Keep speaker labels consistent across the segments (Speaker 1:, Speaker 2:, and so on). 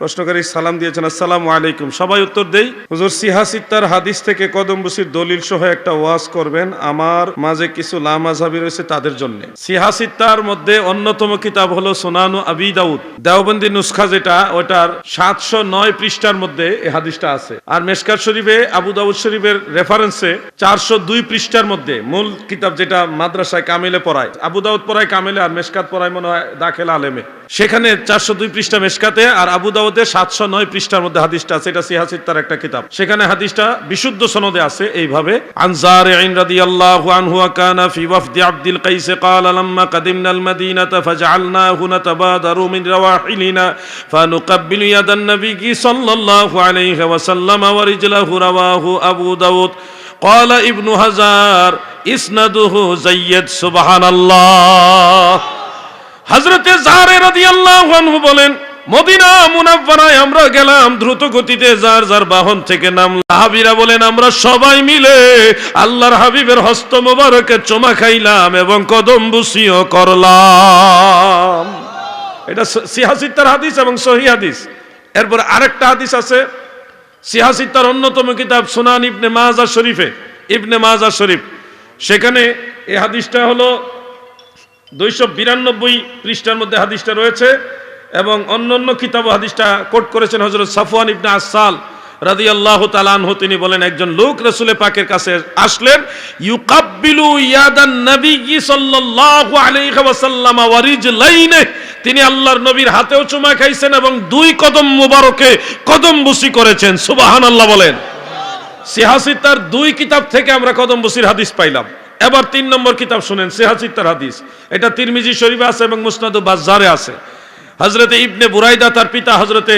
Speaker 1: প্রশ্নকারী সালাম দিয়েছেন, আসসালামু আলাইকুম। সবাই উত্তর দেই। হুজুর সিহাসিত্তার হাদিস থেকে কদম বসির দলিল সহ একটা ওয়াজ করবেন, আমার মাঝে কিছু লামাজাবি রয়েছে তাদের জন্য। সিহাসিত্তার মধ্যে অন্যতম কিতাব হলো সোনানু আবি দাউদ। দেওবন্দি নুসখা যেটা, ওটার সাতশো নয় পৃষ্ঠার মধ্যে এই হাদিসটা আছে। আর মেশকার শরীফে, আবু দাউদ শরীফের রেফারেন্সে চারশো দুই পৃষ্ঠার মধ্যে মূল কিতাব যেটা মাদ্রাসায় কামেলে পড়ায়। আবু দাউদ পড়ায় কামেলে আর মেশকাত পড়ায় মনে হয় দাখেল আলেমে। সেখানে চারশো দুই পৃষ্ঠা মেশকাতে আর আবু দাউদে সাতশো নয় পৃষ্ঠার মধ্যে হাদিসটা আছে এটা সিহাসিত তার একটা কিতাব সেখানে হাদিসটা বিশুদ্ধ সনদে আছে এইভাবে আনজার আইন রাদিয়াল্লাহু আনহু কানা ফি ওয়াফদি আব্দুল কাইস قال لما قدمنا المدينة فجعلناه نتبادر من رواحلنا فنقبل يد النبي صلى الله عليه وسلم ورجله رواه أبو داود قال ابن هزار اسنده زيد سبحان الله হজরতে জারে রাদিয়াল্লাহু আনহু বলেন, মদিনা মুনাফফারায় আমরা গেলাম, দ্রুত গতিতে যার যার বাহন থেকে নাম হাবিরা বলেন, আমরা সবাই মিলে আল্লাহর হাবিবের হস্ত মোবারকে চমা খাইলাম এবং কদম বুসিও করলাম। এটা সিহাসিত্তার হাদিস এবং সহি হাদিস। এরপর আরেকটা হাদিস আছে সিহাসিত্তার অন্যতম কিতাব সুনান ইবনে মাজা শরীফে, ইবনে মাজা শরীফ। সেখানে এই হাদিসটা হলো দুইশো বিরানব্বই পৃষ্ঠার মধ্যে হাদিসটা রয়েছে এবং অন্য অন্য কিতাব হাদিসটা কোট করেছেন হজরত সাফওয়ান ইবনা আসাল রাদি আল্লাহ তালানহ তিনি বলেন, একজন লোক রসুলে পাকের কাছে আসলেন, ইউকাব্বিলু ইয়াদান নবী সাল্লাল্লাহু আলাইহি ওয়াসাল্লাম ওয়া রিজলাইনে তিনি আল্লাহর নবীর হাতেও চুমা খাইছেন এবং দুই কদম মুবারকে কদম বুসি করেছেন। সুবহানাল্লাহ বলেন। সিহাসিত তার দুই কিতাব থেকে আমরা কদম বসির হাদিস পাইলাম। এবার তিন নম্বর কিতাব শুনেন সিহাসিত্তার হাদিস। এটা তিরমিজি শরীফে আছে এবং মুসনাদু বাজারে আছে। হজরতে ইবনে বুরাইদা তার পিতা হজরতে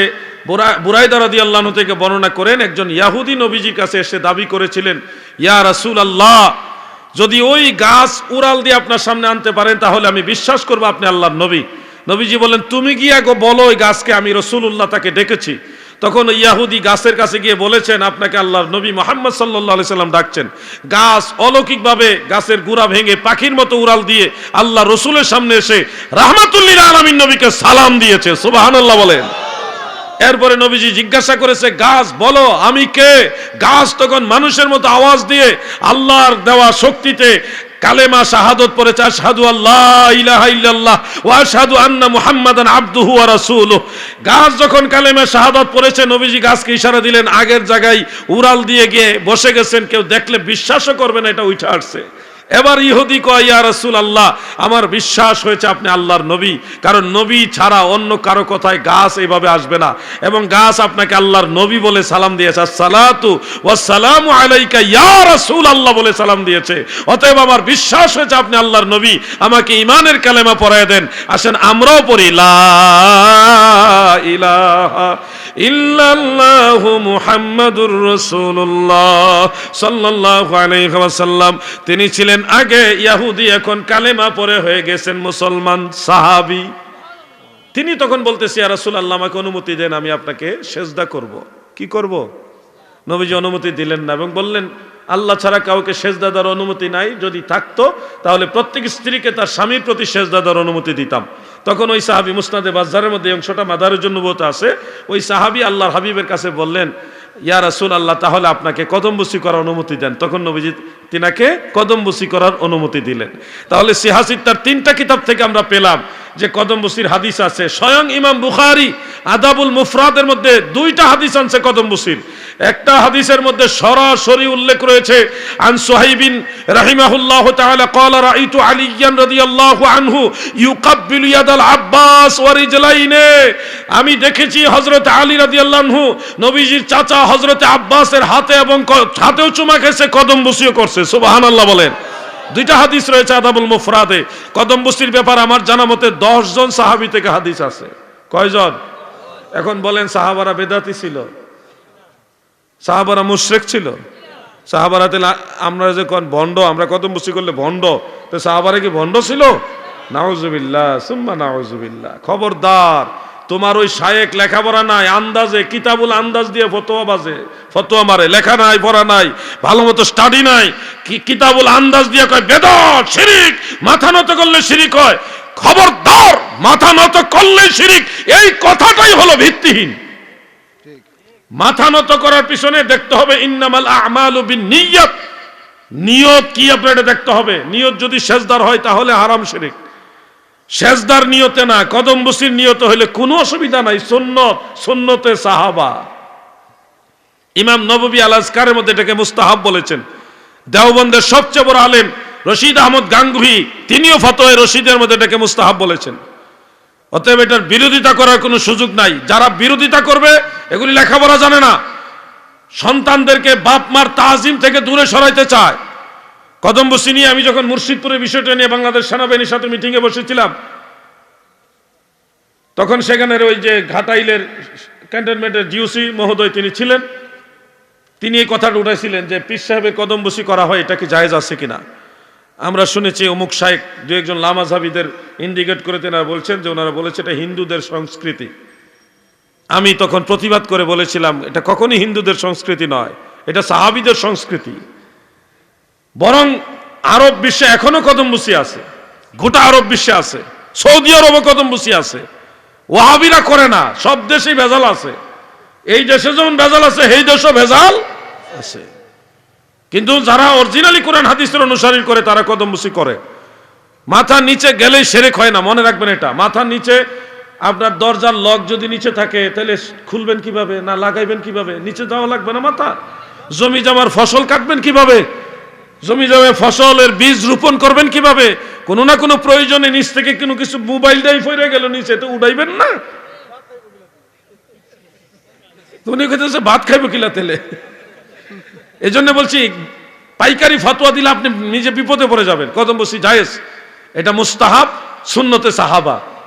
Speaker 1: বুরাইদা রাদি আল্লাহ থেকে বর্ণনা করেন, একজন ইয়াহুদি নবীজির কাছে এসে দাবি করেছিলেন, ইয়া রাসূল আল্লাহ যদি ওই গাছ উড়াল দিয়ে আপনার সামনে আনতে পারেন, তাহলে আমি বিশ্বাস করব আপনি আল্লাহর নবী। নবীজি বলেন তুমি গিয়া গো বলো ওই গাছকে, আমি রসুল্লাহ তাকে ডেকেছি। তখন ইয়াহুদি গাছের কাছে গিয়ে বলেছেন, আপনাকে আল্লাহর নবী মোহাম্মদ সাল্লাহ সাল্লাম ডাকছেন। গাছ অলৌকিকভাবে গাছের গুড়া ভেঙে পাখির মতো উড়াল দিয়ে আল্লাহ রসুলের সামনে এসে রাহমাতুল্লিল আলমিন নবীকে সালাম দিয়েছে। সুবাহান্লাহ বলেন। এরপরে নবীজি জিজ্ঞাসা করেছে, গাছ, বলো, আমি কে? গাছ তখন মানুষের মতো আওয়াজ দিয়ে আল্লাহর দেওয়া শক্তিতে কালেমা শাহাদত পড়েছে, আশহাদু আল্লাহ ইলাহা ইল্লাল্লাহ ওয়া আশহাদু আন্না মুহাম্মাদান আবদুহু ওয়া রাসূলুহু। গাছ যখন কালেমা শাহাদত পড়েছে, নবীজি গাছকে ইশারা দিলেন, আগের জায়গায় উড়াল দিয়ে গিয়ে বসে গেছেন, কেউ দেখলে বিশ্বাসও করবে না, এটা উঠে আসছে। এবার ইহুদি কয়, ইয়া রাসূল আল্লাহ আমার বিশ্বাস হয়েছে আপনি আল্লাহর নবী। কারণ নবী ছাড়া অন্য কারও কথায় গাছ এইভাবে আসবে না। এবং গাছ আপনাকে আল্লাহর নবী বলে সালাম দিয়েছে। সালাতু ওয়াসসালামু আলাইকা, ইয়া রাসূল আল্লাহ বলে সালাম দিয়েছে। অতএব আমার বিশ্বাস হয়েছে আপনি আল্লাহর নবী। আমাকে ইমানের কালেমা পড়ায় দেন। আসেন, আমরাও পড়ি, লা ইলাহা ইল্লাল্লাহু মুহাম্মাদুর রাসূলুল্লাহ সাল্লাল্লাহু আলাইহি ওয়াসাল্লাম। তিনি ছিলেন আগে ইয়াহুদি এখন কালেমা পরে হয়ে গেছেন মুসলমান সাহাবি। তিনি তখন বলতেছি রাসুল আল্লাহ আমাকে অনুমতি দেন, আমি আপনাকে সেজদা করব। কি করব? নবীজি অনুমতি দিলেন না এবং বললেন আল্লাহ ছাড়া কাউকে সেজদা দেওয়ার অনুমতি নাই, যদি থাকতো, তাহলে প্রত্যেক স্ত্রীকে তার স্বামীর প্রতি সেজদা দেওয়ার অনুমতি দিতাম। তখন ওই সাহাবি মুসনাদে বাজারের মধ্যে অংশটা মাদারের জন্য বোধ আছে। ওই সাহাবি আল্লাহর হাবিবের কাছে বললেন, ইয়া রাসুল আল্লাহ তাহলে আপনাকে কদমবসি করার অনুমতি দেন। তখন নবীজি তিনাকে কদমবসি করার অনুমতি দিলেন। তাহলে সিহাসিদ তার তিনটা কিতাব থেকে আমরা পেলাম। যে কদমবসির হাদিস আছে স্বয়ং ইমাম বুখারি আদাবুল মুফরাদের মধ্যে দুইটা হাদিস আনছে কদমবসির একটা হাদিসের মধ্যে সরাসরি উল্লেখ রয়েছে আন সোহাইবিন রাহিমাহুল্লাহ তাআলা قال রাআইতু আলিয়ান রাদিয়াল্লাহু আনহু ইউকাব্বিলু ইয়াদাল আব্বাস ওয়া রিজলাইনে আমি দেখেছি হযরত আলী রাদিয়াল্লাহু আনহু নবীজির চাচা হযরত আব্বাসের হাতে এবং হাতেও চুমা খেয়েছে কদম বসিও করছে সুবহানাল্লাহ বলেন দুইটা হাদিস রয়েছে আদাবুল মুফরাদে। কদম বস্তির ব্যাপার আমার জানা মতে দশ জন সাহাবি থেকে হাদিস আছে। কয়জন? এখন বলেন সাহাবারা বেদাতি ছিল। সাহাবারা মুশরেক ছিল। সাহাবারা তেল আমরা যে কোন ভণ্ড, আমরা কদম বস্তি করলে ভণ্ড। তো সাহাবারা কি ভণ্ড ছিল? নাউজুবিল্লাহ, সুম্মা নাউজুবিল্লাহ। খবরদার। তোমার ওই শায়েক লেখাপড়া নাই আন্দাজে কিতাবুল আন্দাজ দিয়ে ফতোয়া বাজে। ফতোয়া মারে লেখা নাই পড়া নাই ভালো মতো স্টাডি নাই কি কিতাবুল আন্দাজ দিয়ে কয় বেদত শিরিক মাথা নত করলে শিরিক হয় খবরদার মাথা নত করলে শিরিক এই কথাটাই হলো ভিত্তিহীন। মাথা নত করার পিছনে দেখতে হবে ইন্নামাল আমাল নিয়ত। নিয়ত কি আপনার এটা দেখতে হবে? নিয়ত যদি সেজদার হয় তাহলে হারাম শিরিক। সেজদার নিয়তে না কদম বসির নিয়ত হলে কোনো অসুবিধা নাই, সুন্নত, সুন্নতে সাহাবা। ইমাম নববী আল মধ্যে এটাকে মুস্তাহাব বলেছেন। দেওবন্দের সবচেয়ে বড় আলেম রশিদ আহমদ গাঙ্গুহি, তিনিও ফতোয় রশিদের মধ্যে এটাকে মুস্তাহাব বলেছেন। অতএব এটার বিরোধিতা করার কোনো সুযোগ নাই। যারা বিরোধিতা করবে, এগুলি লেখাপড়া জানে না। সন্তানদেরকে বাপ মার তাজিম থেকে দূরে সরাইতে চায়। কদম্বসী নিয়ে আমি যখন মুর্শিদপুরের বিষয়টা নিয়ে বাংলাদেশ সেনাবাহিনীর সাথে মিটিংয়ে বসেছিলাম, তখন সেখানের ওই যে ঘাটাইলের ক্যান্টনমেন্টের জিওসি মহোদয় তিনি ছিলেন। তিনি এই কথাটা উঠাইছিলেন যে, পীর সাহেবের কদমবসি করা হয়, এটা কি জায়েজ আছে কিনা? আমরা শুনেছি অমুক শাহেক দু একজন লামাজাবিদের ইন্ডিকেট করে তেনারা বলছেন যে, ওনারা বলেছে এটা হিন্দুদের সংস্কৃতি। আমি তখন প্রতিবাদ করে বলেছিলাম, এটা কখনই হিন্দুদের সংস্কৃতি নয়, এটা সাহাবিদের সংস্কৃতি। বরং আরব বিশ্বে এখনও কদমবসি আছে, গোটা আরব বিশ্বে আছে, সৌদি আরবও কদমবসি আছে। ওয়াহাবিরা করে না, সব দেশেই ভেজাল আছে। এই দেশে যেমন ভেজাল আছে, সেই দেশও ভেজাল আছে। কিন্তু যারা অরিজিনালি কোরআন হাদিসের অনুসারী করে, তারা কদমবসি করে। মাথার নিচে গেলেই সেরেক হয় না, মনে রাখবেন এটা। মাথার নিচে আপনার দরজার লক যদি নিচে থাকে, তাহলে খুলবেন কীভাবে, না লাগাইবেন কীভাবে? নিচে যাওয়া লাগবে না মাথা। জমি জমার ফসল কাটবেন কীভাবে? জমি জমে ফসলের বীজ রোপণ করবেন কীভাবে? কোনো না কোনো প্রয়োজনে নিচ থেকে কোনো কিছু মোবাইল দিয়ে ফিরে গেল নিচে, তো উড়াইবেন না? তো উনি কইতেছে, ভাত খাইবো কিলা তেলে? এই জন্য বলছি, পাইকারি ফতোয়া দিলে আপনি নিজে বিপদে পড়ে যাবেন। কদম বসি জায়েজ, এটা মুস্তাহাব, সুন্নতে সাহাবা।